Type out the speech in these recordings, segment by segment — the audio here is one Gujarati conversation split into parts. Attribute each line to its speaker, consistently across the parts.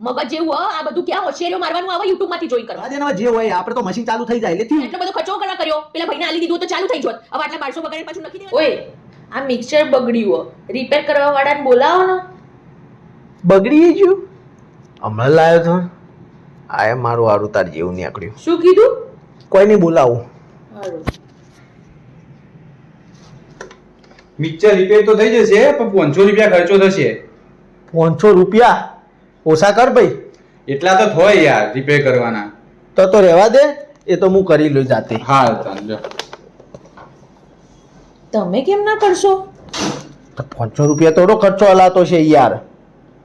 Speaker 1: મગજ જેવું હ, આ બધું ક્યાં હોશિયારીઓ મારવાનું આવે યુટ્યુબમાંથી જોઈ કરવા
Speaker 2: આજે જે હોય આપણે તો મશીન ચાલુ થઈ જાય એટલે
Speaker 1: એટલો બધો ખર્ચો કરવા કર્યો? પેલા ભાઈને આલી દીધું તો ચાલુ થઈ જોત હવે આટલા બારસો બગાડે પાછું લખી દેવાનું ઓય આ મિક્સર બગડ્યું રિપેર કરવા વાળાને બોલાવો ને
Speaker 2: બગડી ગયું હમણાં લાવ્યો તો. આ એ મારું હારું તાર જેવું નીકળ્યું.
Speaker 1: શું કીધું?
Speaker 2: કોઈ નહીં બોલાવું.
Speaker 3: મિક્સર રિપેર તો થઈ જશે પણ પાંચસો રૂપિયા ખર્ચો થશે.
Speaker 2: પાંચસો રૂપિયા? ઓછા કર ભાઈ.
Speaker 3: એટલા તો થોય યાર રિપેર કરવાના.
Speaker 2: તો તો રહેવા દે એ તો હું કરી લઉં જાતે.
Speaker 3: હા
Speaker 1: તમે કેમ ના કરશો?
Speaker 2: તો પાંચસો રૂપિયા થોડો ખર્ચો હલાતો છે યાર.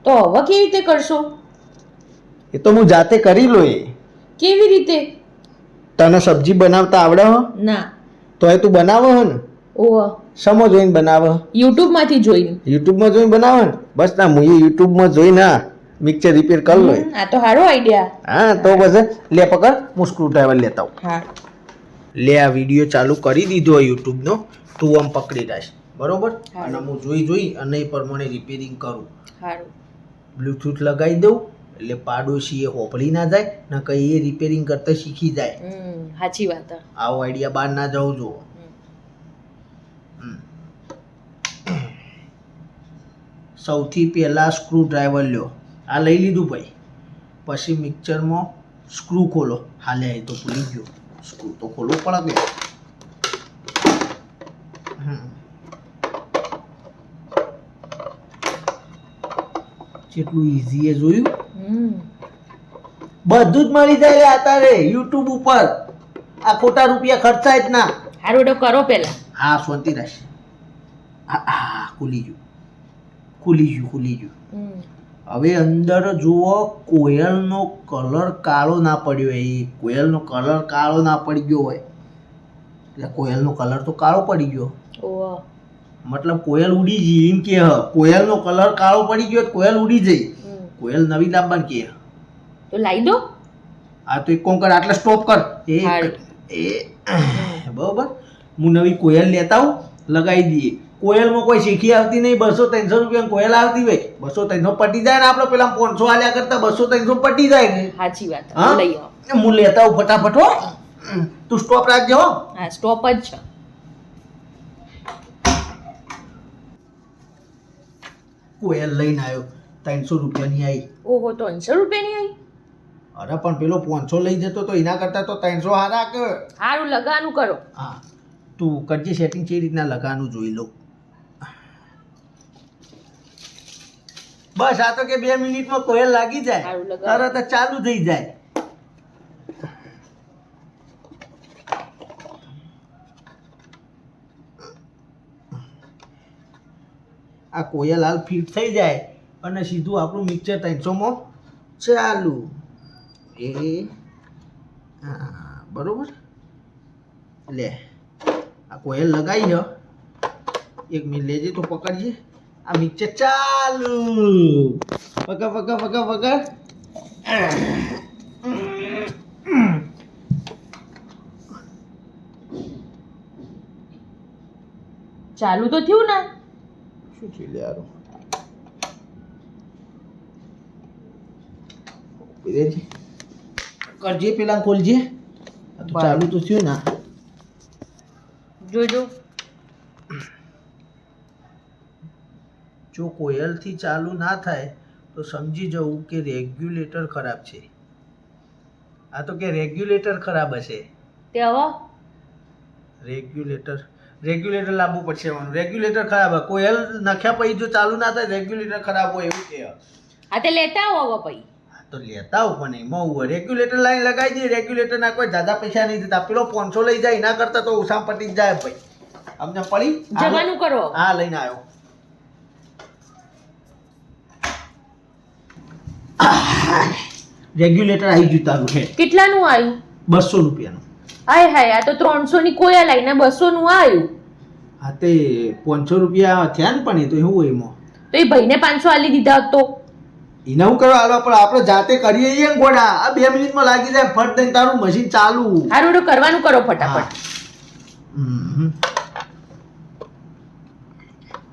Speaker 1: તો હવે કેવી રીતે કરશો?
Speaker 2: એ તો હું જાતે કરી લો એ.
Speaker 1: કેવી રીતે?
Speaker 2: તને સબ્જી બનાવતા આવડે હો?
Speaker 1: ના.
Speaker 2: તો એ તું બનાવો હો ને?
Speaker 1: ઓહ.
Speaker 2: સમો જોઈને બનાવો
Speaker 1: યુટ્યુબમાંથી જોઈને.
Speaker 2: યુટ્યુબમાં જોઈને બનાવો ને? બસ ના હું યુટ્યુબમાં જોઈને હા મિક્સર રિપેર કરી લો
Speaker 1: આ તો સારો આઈડિયા
Speaker 2: હા તો બસ લે પકડ હું સ્ક્રૂ ડ્રાઈવર લેતા હું
Speaker 1: હા.
Speaker 2: લે આ વીડિયો ચાલુ કરી દીધો યુટ્યુબનો તું આમ પકડી રાખ. બરોબર? અને હું જોઈ જોઈ અને એ પ્રમાણે રિપેરિંગ કરું.
Speaker 1: સારું
Speaker 2: બ્લૂટૂથ લગાવી દઉં એટલે પાડોશી એ હોપળી ના જાય ને કઈ એ રિપેરિંગ કરતા શીખી જાય.
Speaker 1: સાચી વાત
Speaker 2: આવો આઈડિયા બહાર ના જવું જુઓ. સૌથી પહેલાં સ્ક્રૂ ડ્રાઈવર લ્યો. આ લઈ લીધું ભાઈ. પછી મિક્સરમાં સ્ક્રૂ ખોલો. હાલે એ તો ભૂલી ગયો. સ્ક્રૂ તો ખોલવું પડે કે હમ. જેટલું ઈઝી એ જોયું. બધું જ મળી જાય રે અત્યારે યુટ્યુબ ઉપર. આ ખોટા રૂપિયા ખર્ચાય જ ના.
Speaker 1: સારું તો કરો પેલા.
Speaker 2: હા શાંતિ રહેશે હા હા ખુલી ગયું. ખુલી ગયું ખુલી ગયું. હવે અંદર જુઓ કોયલનો કલર કાળો ના પડ્યો એ કોયલનો કલર કાળો ના પડી ગયો હોય. એટલે કોયલનો કલર તો કાળો પડી ગયો. મતલબ કોયલ ઉડી જઈ એમ કે કોયલનો કલર કાળો પડી ગયો કોયલ ઉડી જઈ કોયલ નવી લાવવાની કે.
Speaker 1: તો લાવી દો.
Speaker 2: આ તો એક કોમ કર આટલે સ્ટોપ કર. એ એ બરોબર. હું નવી કોયલ લેતા આવું લગાવી દઈએ. કોયલમાં કોઈ શીખી આવતી નહીં બસો ત્રણસો રૂપિયા કોયલ આવતી હોય. બસો ત્રણસો પટી જાય ને આપણે પેલા પાંચસો આલ્યા કરતા બસો ત્રણસો પટી જાય ને.
Speaker 1: સાચી વાત હે.
Speaker 2: હા લેતા હું ફટાફટ હો. તું સ્ટોપ રાખજો હા.
Speaker 1: સ્ટોપ જ છે.
Speaker 2: કોયલ લઈને આવ્યો. ત્રણસો રૂપિયાની આવી
Speaker 1: ઓહો ત્રણસો રૂપિયાની આવી
Speaker 2: અરે પણ પેલો પાંચસો લઈ જતો તો એના કરતા તો ત્રણસો હારા કે.
Speaker 1: સારું લગાનું કરો.
Speaker 2: હા. તું કરજે સેટિંગ કેવી રીતના લગાનું જોઈ લો. બસ આ તો કે બે મિનિટમાં કોયલ લાગી જાય. તરત ચાલુ થઈ જાય. આ કોયલ હાલ ફિટ થઈ જાય અને સીધું આપણું મિક્સર ત્રણસોમાં ચાલુ. એ હા બરોબર? લે આ કોયલ લગાવી જ એક મિનિટ લેજે તો પકડજે. આ મિક્સર ચાલુ પકડ પકડ પકડ પકડ
Speaker 1: ચાલુ તો થયું ને
Speaker 2: શું છે લે યારો રેજી કરજે પેલા ખોલજે આ તો ચાલુ તો થયું ના
Speaker 1: જોજો
Speaker 2: જો કોયલથી ચાલુ ના થાય તો સમજી જવું કે રેગ્યુલેટર ખરાબ છે. આ તો કે રેગ્યુલેટર ખરાબ હશે.
Speaker 1: તે હવે
Speaker 2: રેગ્યુલેટર રેગ્યુલેટર લાવવું પડશે એવાનું. રેગ્યુલેટર ખરાબ હોય. કોયલ નખ્યા પછી જો ચાલુ ના થાય રેગ્યુલેટર ખરાબ હોય એવું કે
Speaker 1: આ તે લેતા આવો હવે પછી.
Speaker 2: આ તો લેતા આવું પણ એમાં હું રેગ્યુલેટર લાઈન લગાવી દઈએ રેગ્યુલેટર ના કોઈ દાદા પૈસા નહીં દેતા પેલો પાંચસો લઈ જાય એના કરતા તો ઉષા પટી જાય ભાઈ. અમને પડી?
Speaker 1: જવાનું કરો.
Speaker 2: હા લઈને આવ્યો. રેગ્યુલેટર આવી ગયું તારું છે
Speaker 1: કેટલાનું આવ્યું
Speaker 2: બસો રૂપિયાનું.
Speaker 1: આય હાય આ તો ત્રણસો ની કોયા લઈને બસો નું આવ્યું
Speaker 2: હા તે પાંચસો રૂપિયા થયા ને પણ એ તો એવું હોય એમાં?
Speaker 1: તો એ ભાઈને પાંચસો આલી દીધા હોત તો?
Speaker 2: એને હું કરવા આલો પણ આપણે જાતે કરીએ છીએ ને ગોડા. આ બે મિનિટમાં લાગી જાય ફટ દઈને તારું મશીન ચાલુ.
Speaker 1: સારું તો કરવાનું કરો ફટાફટ.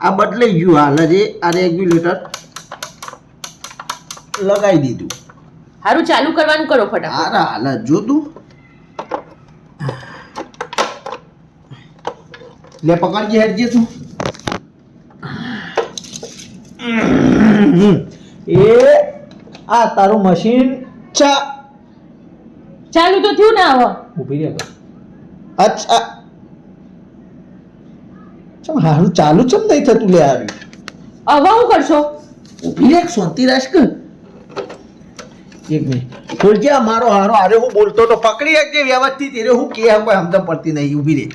Speaker 2: આ બદલાઈ ગયું હાલ જે આ રેગ્યુલેટર લગાવી દીધું.
Speaker 1: હારું ચાલુ કરવાનું કરો ફટાફટ.
Speaker 2: હારા હાલા જો તું લે પકડજે હેડજે તું. એ આ તારું મશીન ચા.
Speaker 1: ચાલુ તો થયું ને હવે
Speaker 2: ઊભી રહે અચ્છા. ચમ હારું ચાલુ ચમ નહીં થતું લે આવી
Speaker 1: હવે હું કરશો?
Speaker 2: ઊભી રહે શાંતિ રાખ એક મિનિટ. ખોલજે આ મારો હારો હારે હું બોલતો તો પકડી રાખજે વ્યવસ્થિત એને હું કે કોઈ તો પડતી નહીં, ઊભી રહે.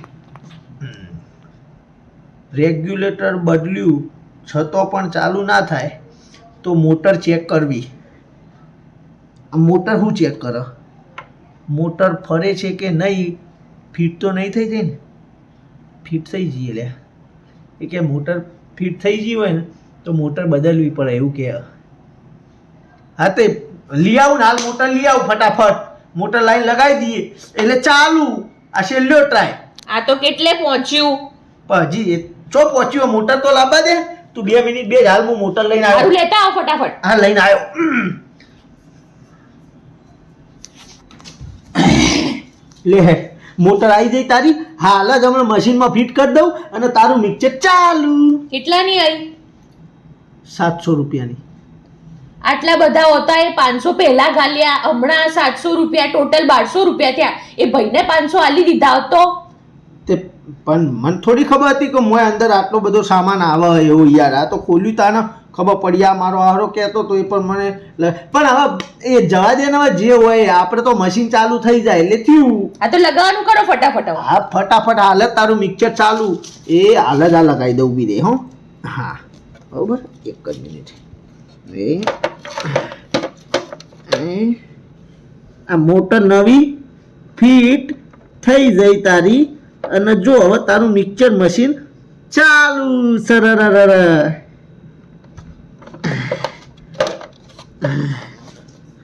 Speaker 2: રેગ્યુલેટર બદલ્યું, છતો પણ ચાલુ ના થાય, તો મોટર ચેક કરવી. મોટર શું ચેક કર? મોટર ફરે છે કે નહીં, ફિટ તો નહીં થઈ જાય ને? ફિટ થઈ જઈએ લે. એ કે મોટર ફિટ થઈ ગઈ હોય ને, તો મોટર બદલવી પડે એવું કે. હા તે લઈ આવું ને હાલ મોટર લઈ આવું ફટાફટ. મોટર લાઈન લગાવી દઈએ. એટલે ચાલુ. આ છેલ્લો ટ્રાય
Speaker 1: આ તો કેટલે પહોંચ્યું?
Speaker 2: હજી ચો પહોંચ્યો? મોટર તો લાવવા દે. તું બે મિનિટ બે હાલ હું મોટર લઈને આવ્યો.
Speaker 1: લેતા આવ ફટાફટ.
Speaker 2: હા લઈને આવ્યો. લે હે મોટર આવી જઈ તારી? હાલ જ હમણાં મશીનમાં ફિટ કરી દઉં અને તારું મિક્સર ચાલુ.
Speaker 1: કેટલાની આવી
Speaker 2: સાતસો રૂપિયાની.
Speaker 1: આટલા બધા હોતા એ પાંચસો પહેલા ગાલ્યા હમણાં સાતસો રૂપિયા ટોટલ બારસો રૂપિયા થયા. એ ભાઈને પાંચસો આલી દીધા હતો?
Speaker 2: તે પણ મને થોડી ખબર હતી કે મોય અંદર આટલો બધો સામાન આવે એવું યાર. આ તો ખોલ્યું તાને ખબર પડી આ મારો આરો કહેતો તો એ પણ મને પણ હવે એ જવા દે ને હવે જે હોય આપણે તો મશીન ચાલુ થઈ જાય એટલે થયું.
Speaker 1: આ તો લગાવવાનું કરો ફટાફટ
Speaker 2: હા ફટાફટ હાલ તારું મિક્સર ચાલુ. એ હાલ જ આ લગાવી દઉં બી રે હો. હા બરોબર? એક જ મિનિટ એ, આ મોટર નવી, ફિટ થઈ જઈ તારી. અને જો હવે તારું મિક્સર મશીન ચાલુ સરર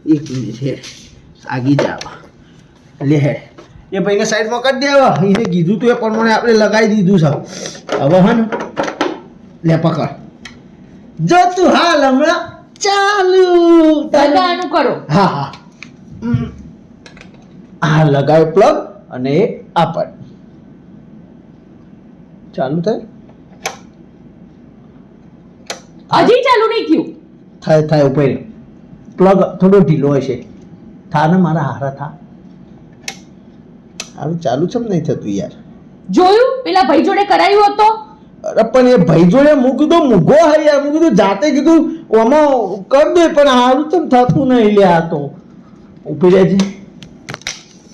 Speaker 2: એક મિનિટ હે. આગી જાવ લે હે. એ ભાઈને સાઈડમાં કરી દેવા એને કીધું તું એ પ્રમાણે આપણે લગાવી દીધું છે હવે હે ને. લે પકડ. જો તું હાલ હમણાં ચાલુ. તારું-
Speaker 1: કરો.
Speaker 2: હા હા. આ લગાવે પ્લગ અને આ પણ ચાલુ થાય?
Speaker 1: હજી ચાલુ નહીં થયું.
Speaker 2: થાય થાય ઉપર પ્લગ થોડો ઢીલો હશે. થા ને મારા હારા થા. હારું ચાલુ છે નહીં થતું યાર.
Speaker 1: જોયું? પેલા ભાઈ જોડે કરાયું હતો?
Speaker 2: અરે પણ એ ભાઈ જોડે મૂકી કીધું મૂગો હે યાર મૂકી કીધું જાતે કીધું આમાં કરી દે પણ હારું તો થતું નહીં લે આ તો. ઊભી રહેજે.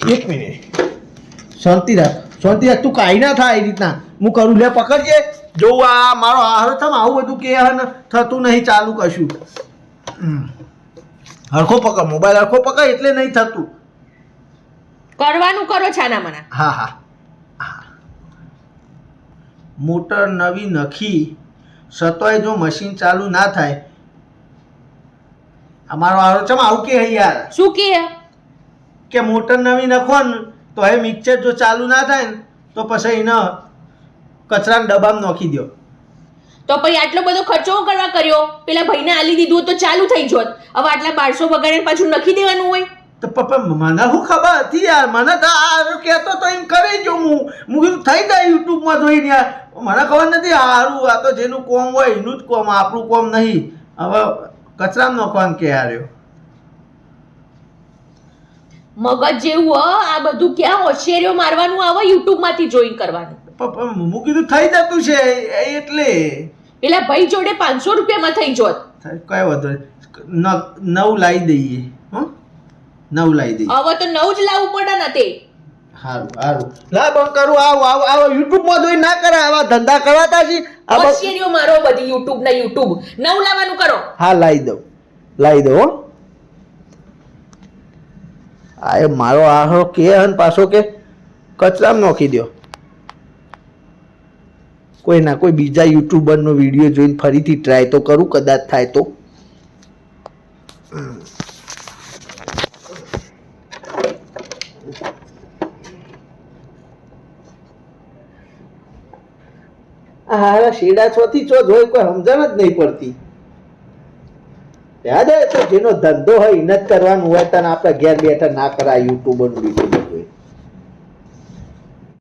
Speaker 2: એક મિનિટ. શાંતિ રાખ. શાંતિ રાખ. તું કાંઈ ના થાય એ રીતના. હું કરું લે પકડજે. જોઉં આ મારો હારો થમ આવું બધું કે હે થતું નહીં ચાલુ કશું હમ. હરખો પકડ. મોબાઈલ હરખો પકડ એટલે નહીં થતું.
Speaker 1: કરવાનું કરો છાના મના
Speaker 2: હા હા. મોટર નવી નખી. સતોય જો મશીન ચાલુ ના થાય. અમારો આરો ચમ આવું કે યાર?
Speaker 1: શું કે
Speaker 2: કે મોટર નવી નખો ને તો હવે મિક્સર જો ચાલુ ના થાય ને તો પછી એને કચરાના ડબ્બામાં નાખી દો
Speaker 1: તો પછી આટલો બધો ખર્ચો હું કરવા કર્યો? પેલા ભાઈને આલી દીધું તો ચાલુ થઈ જોત. હવે આટલા બારસો બગાડે પાછું નખી દેવાનું હોય.
Speaker 2: તો પપ્પા મને શું ખબર હતી યાર? મને તો આ કહેતો તો એમ કરી જો હું. હું થઈ જાય યુટ્યુબમાં જોઈને યાર. મને ખબર નથી સારું આ તો જેનું કોમ હોય એનું જ કોમ આપણું કોમ નહીં. હવે કચરામાં કોમ કે હાર્યો
Speaker 1: મગજ જેવું હ આ બધું ક્યાં હોશિયારીઓ મારવાનું આવે યુટ્યુબમાંથી જોઈન કરવાનું.
Speaker 2: પપ્પા હું કીધું થઈ જતું છે એટલે.
Speaker 1: પેલા ભાઈ જોડે પાંચસો રૂપિયામાં થઈ જોત.
Speaker 2: કયો કઈ વાંધો નવ લાવી દઈએ હં. નવ લાવી દઈએ.
Speaker 1: હવે તો નવ જ લાવવું પડે ને તે.
Speaker 2: સારું સારું લા બંધ કરું આવ આવ યુટ્યુબ યુટ્યુબમાં જોઈ ના કરે આવા ધંધા કરાતા છે. આ બસ
Speaker 1: મારો બધી યુટ્યુબ ના યુટ્યુબ. નવ લાવવાનું કરો.
Speaker 2: હા લાવી દઉં લાવી દઉં હો. આ એ મારો આહો કે હન પાછો કે કચરામાં નોખી દો કોઈ ના કોઈ બીજા યુટ્યુબરનો વીડિયો જોઈને ફરીથી ટ્રાય તો કરું કદાચ થાય તો. આ શેડા છોથી ચો જોઈ કોઈ સમજણ જ નહીં પડતી. યાદ આવે તો જેનો ધંધો હોય એને જ કરવાનું હોય, તને આપણે ઘેર બેઠા ના કરાય યુટ્યુબર બીજું